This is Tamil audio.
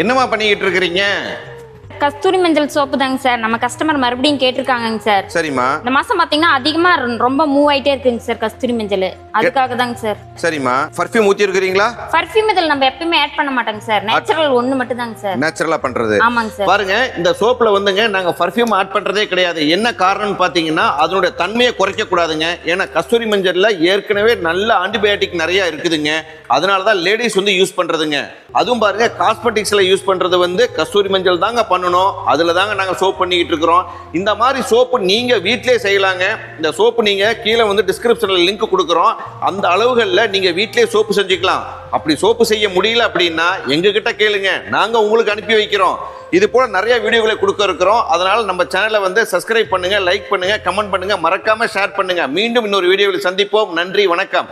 என்னம்மா பண்ணிக்கிட்டு இருக்கிறீங்க? கஸ்தூரி மஞ்சள் சோப்பு தாங்க சார். நம்ம கஸ்டமர் மறுபடியும் கேட்டிருக்காங்கங்க சார். சரிம்மா. இந்த மாசம் பாத்தீங்கன்னா அதிகமா ரொம்ப மூவ் ஆயிட்டே இருக்குங்க சார் கஸ்தூரி மஞ்சள். அதுக்காக தாங்க சார். சரிம்மா. பர்ஃப்யூம் ஊத்தி இருக்கிறீங்களா பர்ஃப்யூம் இதில் நம்ம எப்பயுமே ஆட் பண்ண மாட்டோங்க சார். நேச்சுரல் ஒன்று மட்டும் தாங்க சார் நேச்சுரலா பண்றது. ஆமாங்க சார். பாருங்க இந்த சோப்புல வந்துங்க நாங்க பர்ஃப்யூம் ஆட் பண்றதே கிடையாது. என்ன காரணம்னு பாத்தீங்கன்னா அதனுடைய தன்மையை குறைக்க கூடாதுங்க ஏன்னா கஸ்தூரி மஞ்சள்ல ஏற்கனவே நல்ல ஆன்டிபயோட்டிக் நிறைய இருக்குதுங்க. அதனால தான் லேடிஸ் வந்து யூஸ் பண்றதுங்க. அதுவும் பாருங்க காஸ்மெட்டிக்ஸ்ல யூஸ் பண்றது வந்து கஸ்தூரி மஞ்சள் தாங்க பண்ணணும். அதில் தாங்க நாங்கள் சோப் பண்ணிக்கிட்டு இருக்கிறோம். இந்த மாதிரி சோப்பு நீங்கள் வீட்டிலே செய்யலாங்க. இந்த சோப்பு நீங்கள் கீழே வந்து டிஸ்கிரிப்ஷனில் லிங்க் கொடுக்குறோம். அந்த அளவுகளில் நீங்கள் வீட்டிலே சோப்பு செஞ்சுக்கலாம். அப்படி சோப்பு செய்ய முடியல அப்படின்னா எங்ககிட்ட கேளுங்க. நாங்கள் உங்களுக்கு அனுப்பி வைக்கிறோம். இது போல் நிறைய வீடியோகளை கொடுக்க இருக்கிறோம். அதனால் நம்ம சேனலை வந்து சப்ஸ்கிரைப் பண்ணுங்கள் லைக் பண்ணுங்கள் கமெண்ட் பண்ணுங்கள் மறக்காமல் ஷேர் பண்ணுங்கள் மீண்டும் இன்னொரு வீடியோவில் சந்திப்போம். நன்றி வணக்கம்.